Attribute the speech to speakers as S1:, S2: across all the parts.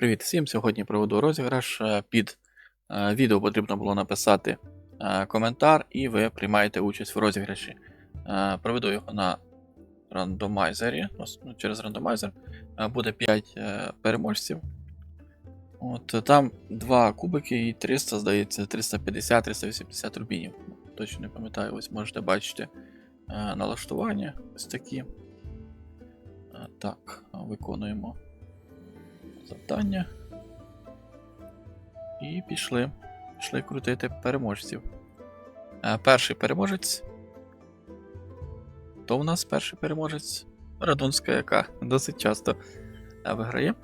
S1: Привіт всім! Сьогодні проведу розіграш. Е, Під е, відео потрібно було написати е, коментар, і ви приймаєте участь в розіграші. Проведу його на рандомайзері. ну, Через рандомайзер буде 5 переможців. От, там два кубики і 300, здається, 350-380 рубінів. Точно не пам'ятаю, ось можете бачити налаштування. Ось такі. Так, виконуємо завдання. І пішли. Пішли крутити переможців. Е, перший переможець. То у нас перший переможець? Радунська, яка досить часто е, виграє.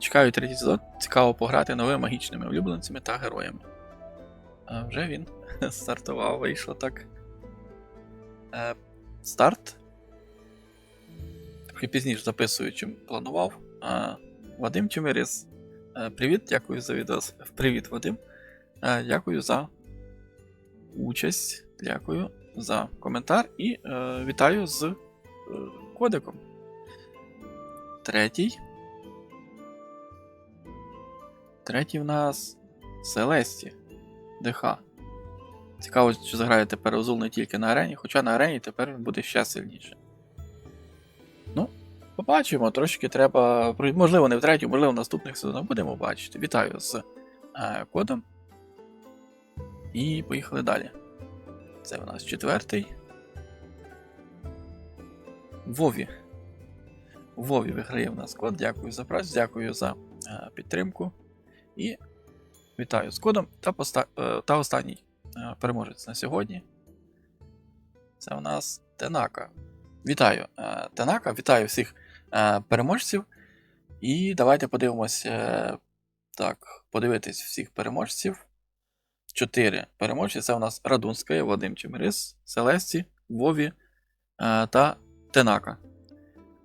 S1: Чекаю третій сезон. Цікаво пограти новими магічними улюбленцями та героями. А вже він стартував, вийшло так. Е, старт. Трохи пізніше записую, чим планував. Вадим Чемерис. Е, Привіт, дякую за відео. Привіт, Вадим. Е, Дякую за участь. Дякую за коментар і е, вітаю з е, кодиком. Третій. Третій в нас Селесті. ДХ. Цікаво, чи заграє тепер Озул не тільки на арені, хоча на арені тепер він буде ще сильніше. Побачимо, трошки треба. Можливо, не в третю, можливо, в наступних сезонах будемо бачити. Вітаю з е, кодом. І поїхали далі. Це у нас четвертий. Вові. Вові виграє в нас код. Дякую за працю, дякую за е, підтримку. І вітаю з кодом та, поста... е, та останній переможець на сьогодні. Це у нас Тенака. Вітаю, Тенака, вітаю всіх переможців. І давайте подивимось. е, Так, подивитись всіх переможців. Чотири переможці. Це у нас Радунська, Вадим Чемерис, Селесті, Вові е, та Тенака.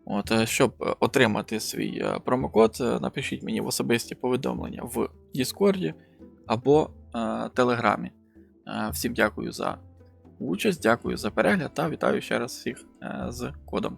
S1: От, е, щоб е, отримати свій е, промокод, е, напишіть мені в особисті повідомлення в Діскорді або е, Телеграмі. Е, Всім дякую за участь, дякую за перегляд та вітаю ще раз всіх е, з кодом.